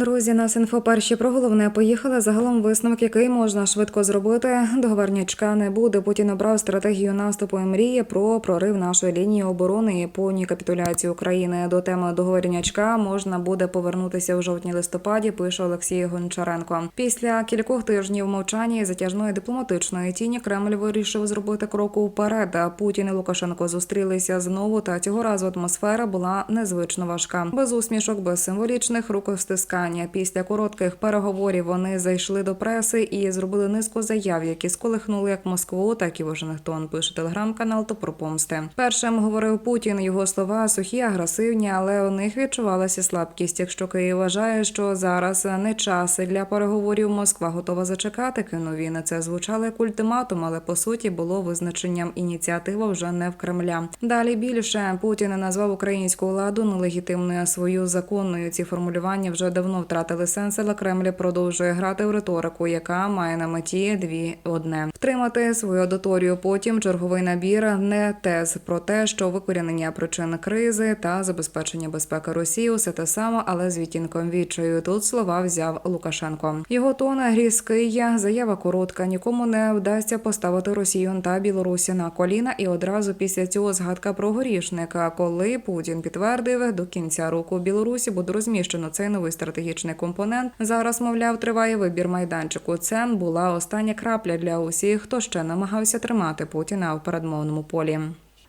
Друзі, нас інфо перші про головне поїхали. Загалом висновок, який можна швидко зробити. Договорнячка не буде. Путін обрав стратегію наступу і мріє про прорив нашої лінії оборони і повні капітуляції України. До теми договорнячка можна буде повернутися у жовтні-листопаді. Пише Олексій Гончаренко. Після кількох тижнів мовчання і затяжної дипломатичної тіні Кремль вирішив зробити кроку вперед. Путін і Лукашенко зустрілися знову. Та цього разу атмосфера була незвично важка. Без усмішок, без символічних рукостискань. Після коротких переговорів вони зайшли до преси і зробили низку заяв, які сколихнули як Москву, так і Вашингтон. Пише телеграм-канал то про помсти. Першим говорив Путін. Його слова сухі, агресивні, але у них відчувалася слабкість. Якщо Київ вважає, що зараз не час для переговорів, Москва готова зачекати. Кинув він. Це звучало як ультиматум, але по суті було визначенням ініціатива вже не в Кремля. Далі більше Путін назвав українську владу нелегітимною свою законною. Ці формулювання вже давно втратили сенс, але Кремль продовжує грати в риторику, яка має на меті дві одне втримати свою аудиторію. Потім черговий набір не тез про те, що викорінення причин кризи та забезпечення безпеки Росії усе те саме, але з відтінком відчаю. Тут слова взяв Лукашенко. Його тон грізкий, заява коротка. Нікому не вдасться поставити Росію та Білорусі на коліна. І одразу після цього згадка про горішника, коли Путін підтвердив до кінця року Білорусі буде розміщено цей новий стратегічний компонент. Зараз, мовляв, триває вибір майданчику. Це була остання крапля для усіх, хто ще намагався тримати Путіна в передмовному полі.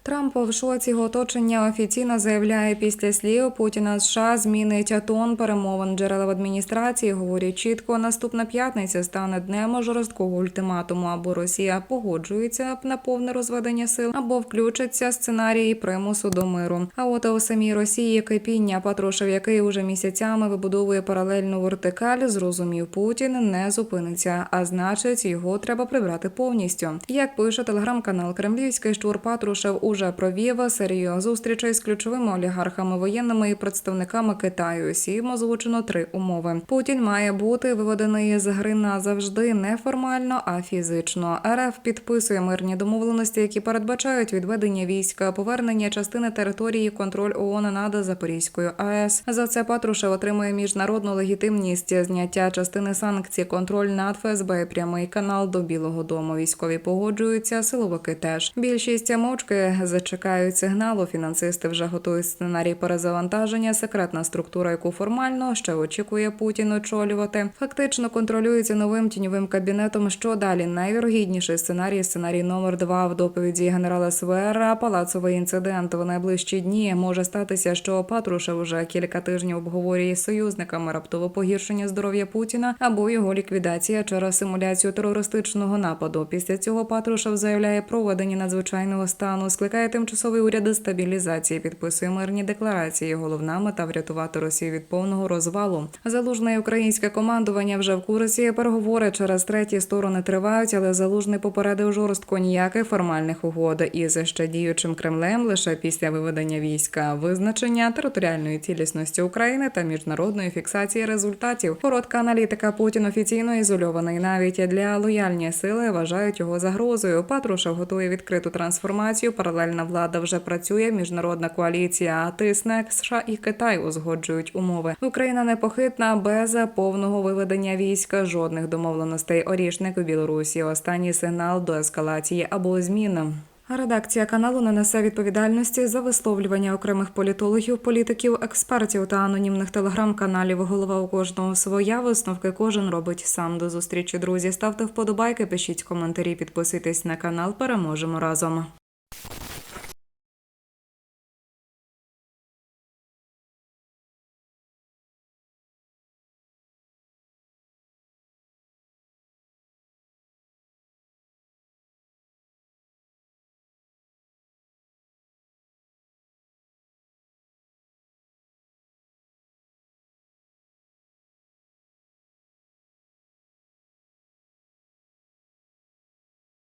Трамп в шоці його оточення офіційно заявляє після слів Путіна США змінить тон перемовин джерела в адміністрації. Говорять чітко, наступна п'ятниця стане днем жорсткого ультиматуму. Або Росія погоджується на повне розведення сил, або включиться сценарії примусу до миру. А от у самій Росії кипіння Патрушев, який уже місяцями вибудовує паралельну вертикаль, зрозумів Путін не зупиниться, а значить, його треба прибрати повністю. Як пише телеграм-канал Кремлівський штур Патрушев уже провів серію зустрічей з ключовими олігархами, воєнними і представниками Китаю. Сім озвучено три умови. Путін має бути виведений з гри назавжди не формально, а фізично. РФ підписує мирні домовленості, які передбачають відведення війська, повернення частини території, контроль ООН над Запорізькою АЕС. За це Патрушев отримує міжнародну легітимність, зняття частини санкцій, контроль над ФСБ, прямий канал до Білого Дому. Військові погоджуються, силовики теж. Більшість мовчки зачекають сигналу. Фінансисти вже готують сценарій перезавантаження. Секретна структура, яку формально ще очікує Путін очолювати, фактично контролюється новим тіньовим кабінетом. Що далі? Найвірогідніший сценарій сценарій номер два в доповіді генерала СВР. Палацовий інцидент в найближчі дні може статися, що Патрушев уже кілька тижнів обговорює з союзниками раптове погіршення здоров'я Путіна або його ліквідація через симуляцію терористичного нападу. Після цього Патрушев заявляє проведення надзвичайного стану, скликає тимчасовий уряд стабілізації, підписує мирні декларації. Головна мета врятувати Росію від повного розвалу. Залужне українське командування вже в курсі. Переговори через треті сторони тривають, але залужний попередив жорстко ніяких формальних угод із ще діючим Кремлем лише після виведення війська, визначення територіальної цілісності України та міжнародної фіксації результатів. Коротка аналітика Путін офіційно ізольований. Навіть для лояльні сили вважають його загрозою. Патрушев готує відкриту трансформацію. Паралельна влада вже працює. Міжнародна коаліція тисне США і Китай узгоджують умови. Україна непохитна без повного виведення війська. Жодних домовленостей. Орішник у Білорусі. Останній сигнал до ескалації або змін. Редакція каналу не несе відповідальності за висловлювання окремих політологів, політиків, експертів та анонімних телеграм-каналів. Голова у кожного своя висновки кожен робить сам. До зустрічі, друзі. Ставте вподобайки, пишіть коментарі, підписуйтесь на канал. Переможемо разом.